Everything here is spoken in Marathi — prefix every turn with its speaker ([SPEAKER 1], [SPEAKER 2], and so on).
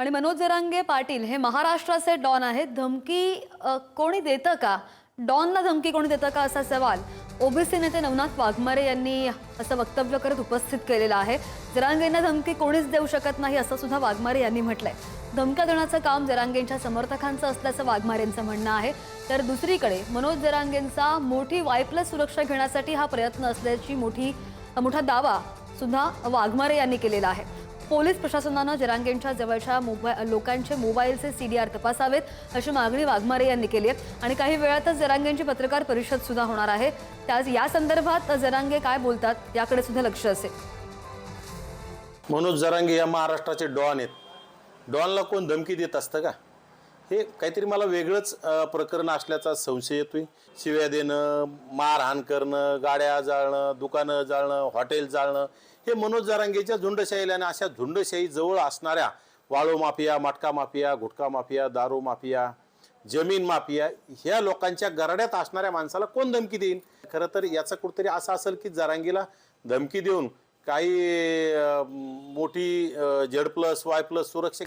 [SPEAKER 1] आणि मनोज जरांगे पाटील हे महाराष्ट्राचे डॉन आहेत. धमकी कोणी देतं का? डॉनला धमकी कोणी देतं का असा सवाल ओबीसी नेते नवनाथ वाघमारे यांनी असं वक्तव्य करत उपस्थित केलेलं आहे. जरांगेंना धमकी कोणीच देऊ शकत नाही असं सुद्धा वाघमारे यांनी म्हटलंय. धमक्या देण्याचं काम जरांगेंच्या समर्थकांचं असल्याचं वाघमारेंचं म्हणणं आहे. तर दुसरीकडे मनोज जरांगेंचा मोठी वाय प्लस सुरक्षा घेण्यासाठी हा प्रयत्न असल्याची मोठी मोठा दावा सुद्धा वाघमारे यांनी केलेला आहे. पोलीस प्रशासनानं जरांगेंच्या जवळच्या मोबाईल लोकांचे मोबाईलचे सी डी आर तपासावेत अशी मागणी वाघमारे यांनी केली आहे. आणि काही वेळातच जरांगेंची पत्रकार परिषद सुद्धा होणार आहे. त्याच या संदर्भात जरांगे काय बोलतात याकडे सुद्धा लक्ष असेल.
[SPEAKER 2] मनोज जरांगे या महाराष्ट्राचे डॉन आहेत. डॉनला कोण धमकी देत असतं का? हे काहीतरी मला वेगळंच प्रकरण असल्याचा संशय येतोय. शिव्या देणं मारहाण करणं गाड्या जाळणं दुकानं जाळणं हॉटेल जाळणं हे मनोज जारांगेच्या झुंडशाहीला आणि अशा झुंडशाही जवळ असणाऱ्या वाळू माफिया मटका माफिया गुटखा माफिया दारू माफिया जमीन माफिया ह्या लोकांच्या गराड्यात असणाऱ्या माणसाला कोण धमकी देईन? खरं तर याचं कुठतरी असं असेल की जरांगीला धमकी देऊन काही मोठी झेड प्लस वाय प्लस सुरक्षा